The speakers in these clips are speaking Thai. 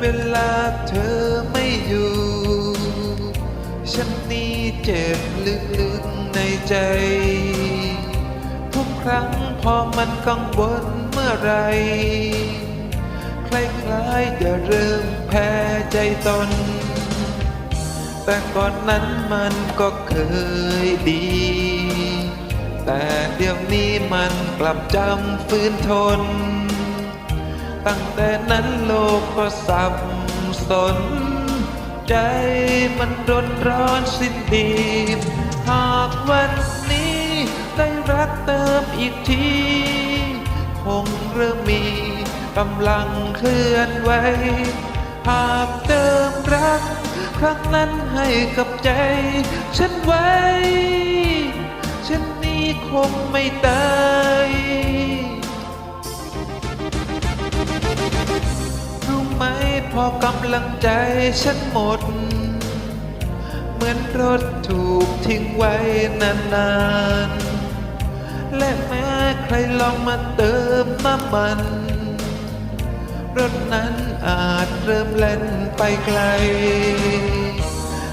เวลาเธอไม่อยู่ ฉันนี่เจ็บลึกๆในใจ ทุกครั้งพอมันกังวลเมื่อไร คล้ายๆจะเริ่มแพ้ใจตน แต่ก่อนนั้นมันก็เคยดี แต่เดี๋ยวนี้มันกลับจำฟื้นทน ตั้งแต่นั้นโลกก็สับสน ใจมันรนร้อนสิ้นดี หากวันนี้ได้รักเติมอีกที คงเริ่มมีกำลังเคลื่อนไหวหากเติมรัก ครั้งนั้นให้กับใจ ฉันไว้ ฉันนี้คงไม่ตา พอกำลังใจฉันหมด เหมือนรถถูกทิ้งไว้นานๆ และแม้ใครลองมาเติมน้ำมัน รถนั้นอาจเริ่มเล่นไปไกล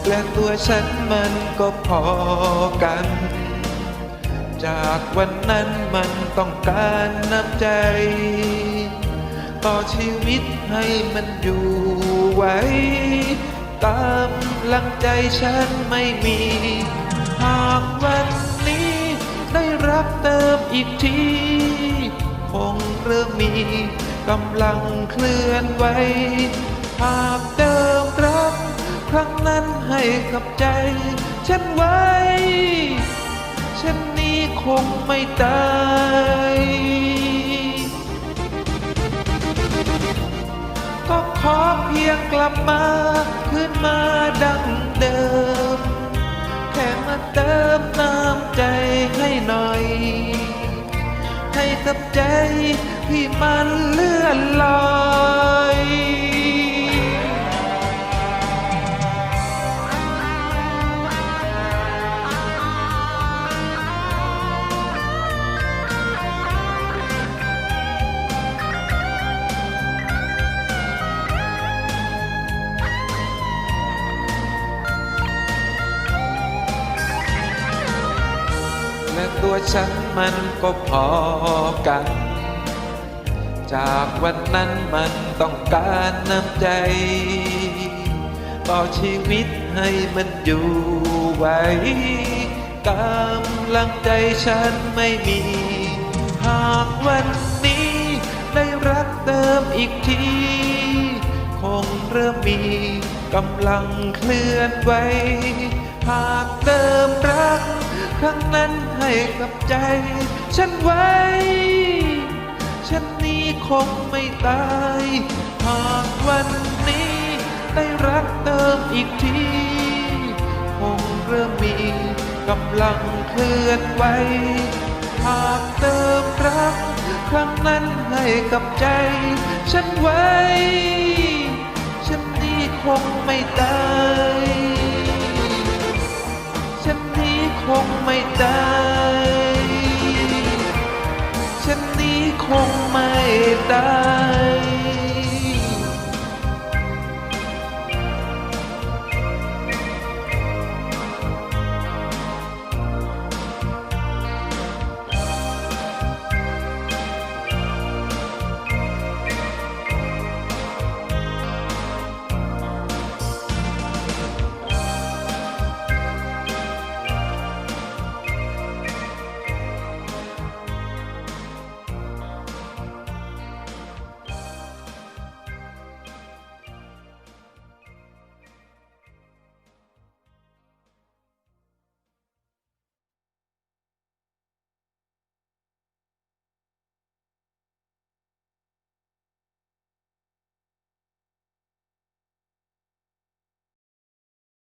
และตัวฉันมันก็พอกัน จากวันนั้นมันต้องการน้ำใจ ต่อชีวิตให้มันอยู่ไว้ ตามลังใจฉันไม่มี หากวันนี้ได้รับเติมอีกทีคงเริ่มมีกำลังเคลื่อนไหวหากเติมรักครั้งนั้นให้กับใจ ฉันไว้ ฉันนี้คงไม่ตาย พียงกลับมาขึ้นมาดังเดิม แค่มาเติมน้ำใจให้หน่อย ให้กับใจที่มันเลือ ตัวฉันมันก็พอกัน จากวันนั้นมันต้องการน้ำใจ ต่อชีวิตให้มันอยู่ไว้กำลังใจฉันไม่มี หากวันนี้ได้รักเติมอีกทีคงเริ่มมีกำลังเคลื่อนไหวหากเติมรัก ครั้งนั้นให้กับใจ ฉันไว้ ฉันนี้คงไม่ตาย หากวันนี้ได้รักเติมอีกที คงเริ่มมีกำลังเคลื่อนไหวหากเติมรักครั้งนั้นให้กับใจ ฉันไว้ kita